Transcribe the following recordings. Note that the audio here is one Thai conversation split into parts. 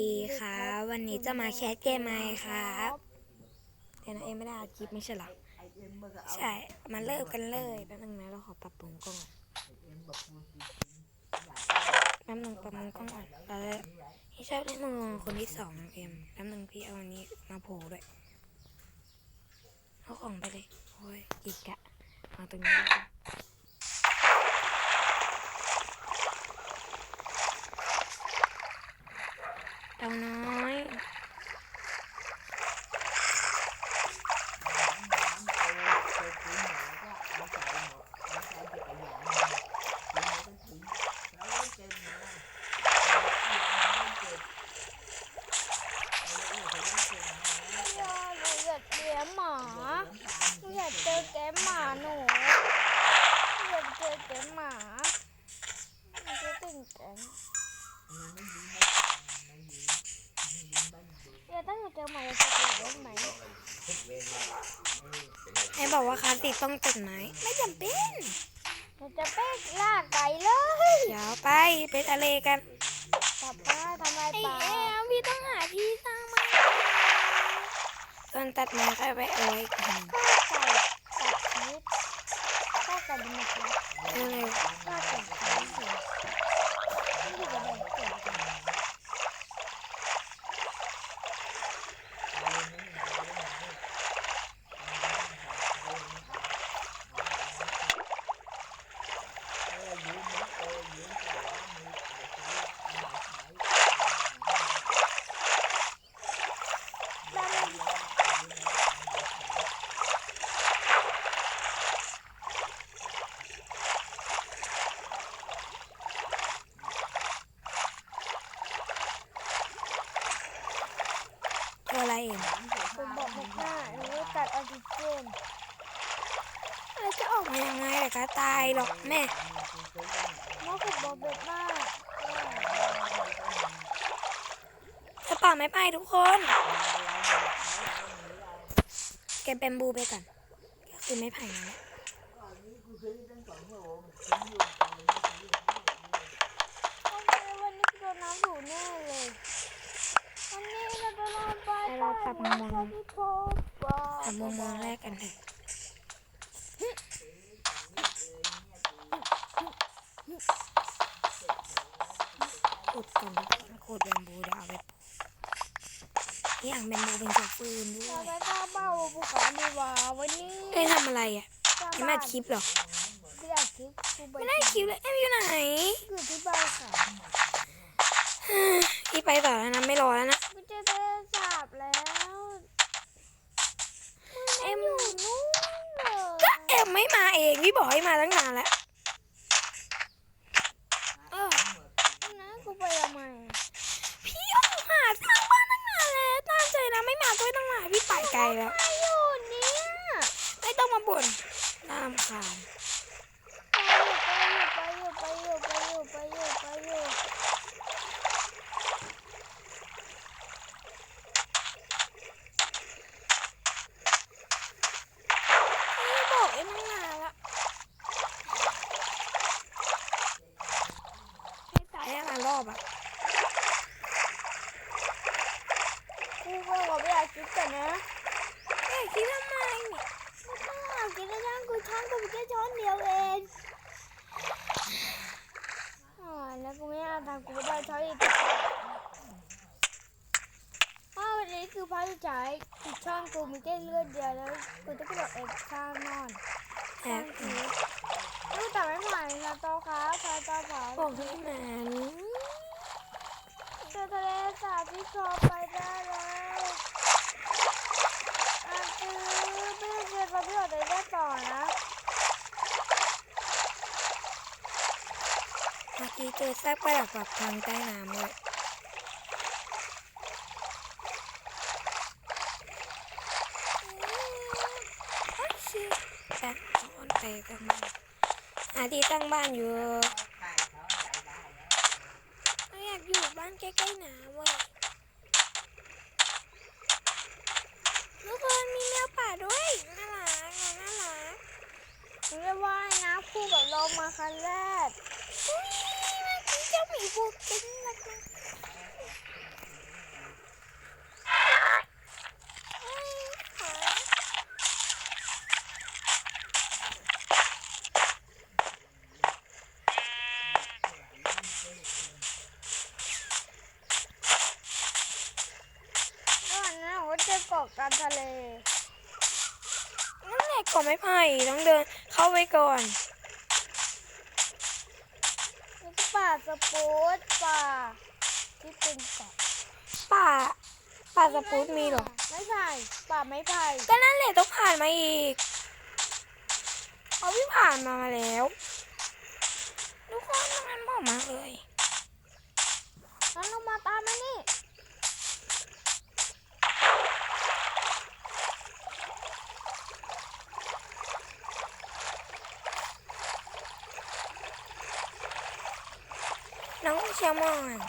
ดีครับ วันนี้จะมาแคสเกมไหมครับแต่นะเอ็มไม่ได้อัดคลิปไม่ใช่เหรอใช่ มาเริ่มกันเลยแป๊บนึงนะเราขอปรับปรุงกล้องก่อนแป๊บนึงปรับปรุงกล้องก่อนเราเลยที่ชอบเล่นมือคนที่สองเอ็มแป๊บนึงพี่เอาอันนี้มาโผล่ด้วยเอาของไปเลยโอ้ยกิกะเอาตรงนี้ก่อน เต่าน้อยยาหนูอยากเลี้ยงหมาหนูอยากเจอแกมหมาหนูหนูอยากเจอแกมหมาหนูจะตื่นแกม เดี๋ยวถ้าหนูเจอใหมาจะเลี้ยงไหมให้บอกว่าคลาสสิต้องตัดไม้ไม่จำเป็นหนูจะไปลากไก่เลยเดี๋ยวไปไปทะเลกันกลับบ้านทำไอป่าเอ็มพี่ต้องหาที่สร้างม้ตอนตัดไม้ก็ไปเอาไว้กันฆ่าไก่ตัดชีวิตฆ่าไก่เป็นหมดเลยเร็วฆ่าไก่ชีวิตสิไม่ได้จะแบ่งเกิดกัน ๆตัวอะไรเอ็ม ผมบอกหมดหน้าหนูจะตัดออกซิเจน แล้วจะออกมายังไงล่ะคะตายหรอกแม่หมอผมบอกเบ็ดมากจะป่าไม้ไปทุกคนเก็บแบมบูไปก่อนก็คือไม้ไผ่นั่นแหละวันนี้โดนน้ำถูแน่เลยวันนี้เราจะนอนไปให้เราปรับมุมมองที่โทรบอกทำมุมมองแรกกันเถอะ ขุดก่อนทุกคนขุดแบมบูเดี๋ยวเอาไปปลูกนี่อ่างแบมบูเป็นเชื้อฟืนด้วเราไปข้าเบ้าภูเขาดีกว่าวันนี้เอ้ยทำอะไรอะสร้างยังไม่บ้าอันดคลิปหรอไม่ได้คลิปไม่ได้คลิปเลยเอ็มอยู่ไหนอยู่ที่บ้านค่ะพี่ไปต่อแล้วนะไม่รอแล้วนะกูเจอทะเลสาบแล้วเอ็มอยู่นู่นเลยก็เอ็มไม่มาเองพี่บอกให้มาตั้งนานแล้วเออ นะกูไปทำไม พี่ออกหาทางบ้านตั้งนานแล้วตามใจนะไม่มาด้วยตั้งนานพี่ไปไกลแล้ว ไม่อยู่เนี่ย ไม่ต้องบนน้ำขาม ไปอยู่ไปอยู่ไปอยู่ไปอยู่ไปอยู่ไปอยู่ พี่บอกเอ็มตั้งนานแล้วให้ตายยังไงรอบอะ กูก็ขอไปอาคิดก่อนนะ เอ้ยคิดทำไมเนี่ย ไม่ต้องอาคิดนะช่างกูช่างกูแค่ช้อนเดียวเองอ๋อแล้วกูไม่เอา ทำกูไม่ได้ช้อนอีกอ้าวันนี้คือพาระสุดท้ายอีกช่องกูมีแค่เลือดเดียวแล้วกูจะกระโดดเอ็กซ์ข้างนอนแอข้างบทีลูกแต่ไม่ไหวนะโตครับพาตาเผาบอกให้นานเจอทะเลสาบที่คอไปได้แล้วอะคือไม่ได้เจอกับพี่อดได้ต่อนะ เมื่อ กี้เจอซากประหลักแบทางใต้น้ำเลยโอ้ยชิไปทุกคนไปกันหาที่ตั้งบ้านอยู่เราอยากอยู่บ้านใกล้ๆน้ำเว้ยทุกคนมีแมวป่าด้วยน่ารักน่ารักหนูจะว่ายน้ำคู่กับโลมาคันแรก อุ้ยเมื่อกี้เจ้าหมีพูดเป็นนักนะ อกกลารทะเล นั่นแหละก่อน ไม่ไผ่ต้องเดินเข้าไปก่อนนี่ก็ป่าสปูตป่าที่เป็นป่าป่าป่าสปูตมีเหรอ ไม่ไผ่ป่าไม้ไผ่ก็นั่นแหละต้องผ่านมาอีกเอาพี่ผ่านมาแล้วทุกคนทำงานบอกมากเลยงั้นเรามาตามมานี่ น้องเชียร์มอน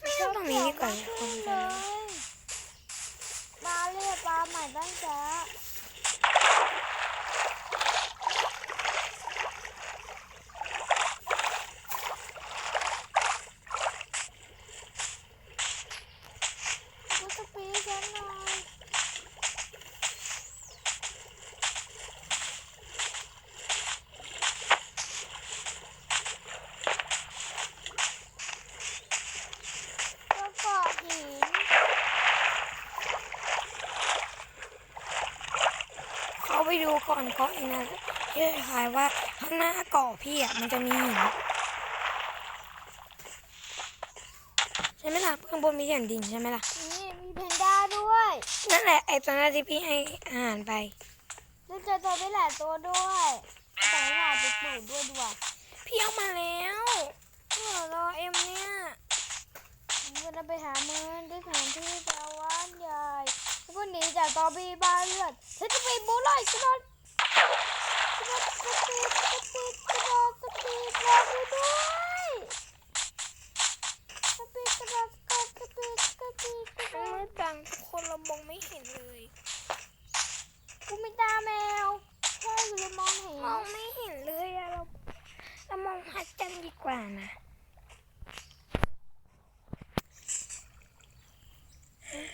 ไม่เอาตรงนี้ดีกว่าอย่าคนเลจะยมาเรียกปลาใหม่ตั้งแต่กูจะปีฉันหน่อยก็เกาะหิน เขา ไปดูก่อนเกาะไอ้นั่นที่คล้ายๆว่าข้างหน้าเกาะพี่อะมันจะมีหินใช่ไหมล่ะข้างบนมีแผ่นดินใช่ไหมล่ะนี่มีเพนด้าด้วย นั่นแหละไอ้ตอนนั้นที่พี่ให้อาหารไปแล้วเจอตัวไปหลายตัวด้วยแต่ไม่ผ่านไปปลูกด้วยด้วยพี่เอามาแล้วเออรอเอ็มเนี่ยมันจะไปหาเมืองด้วยแผนที่แปลว่านใหญ่แล้ วก็หนีจากตอบีบ้านเลือดฉันจะไปบูลอยกระโดดกระโดดสปีดสปีดกระโดดสปีดรอกูด้วยสปีดกระโดดกระโดดสปีดสปีดกระโดมันมืดดจังทุกคนเรามองไม่เห็นเลยกูมีตาแมวแค่กูจะมองเห็นมองไม่เห็นเลยอะเราเรามองพัดกันดีกว่านะ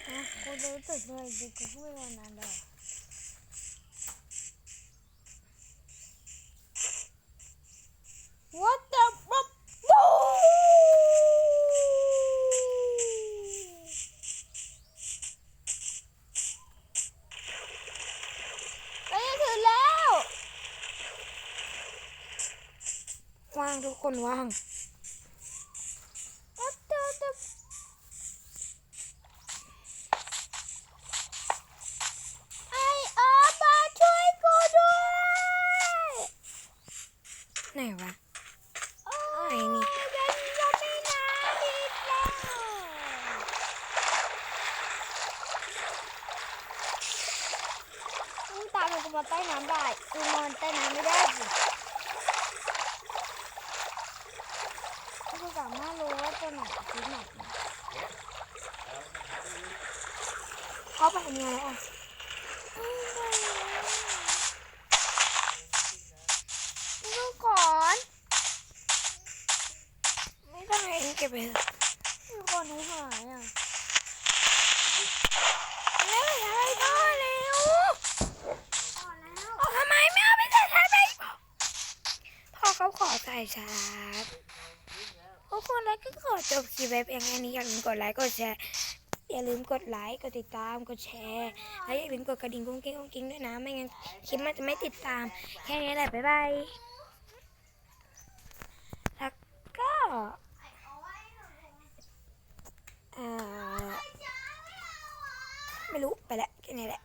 อะกู รู้สึกเหนื่อยดิกูพูดวันนั้นเลย What the fuck ไปถึงแล้วว่างทุกคนว่าง What the the ไอเออมาช่วยกูด้วย ไหน วะโอ้ไอ้นี่ยเป็นก็ไม่นาดีแล้วมึงตามมันกูมารใต้น้ำได้กูนอนใต้น้ำไม่ได้สิกูสามารถรู้ว่าตัวไหนคือไหนเข้าไปยังไงอะ ไปเถอะลูกก่อนหนูหายอะเร็วอย่าไปพ่อเร็วก่อนแล้วเอาทำไมไม่เอาไปใส่ชาร์จไปพ่อเขาขอใส่ชาร์จทุกคนแล้วก็ขอจบคลิปไว้เพียงแค่นี้อย่าลืมกดไลค์กดแชร์อย่าลืมกดไลค์กดติดตามกดแชร์และอย่าลืมกดกระดิ่งกุ้งกิ้งกุ้งกิ้งด้วยนะไม่งั้นคลิปมันจะไม่ติดตาม แค่นี้แหละบ๊ายบายแล้วก็เอ่อ ไม่รู้ไปแล้วแค่นี้แหละ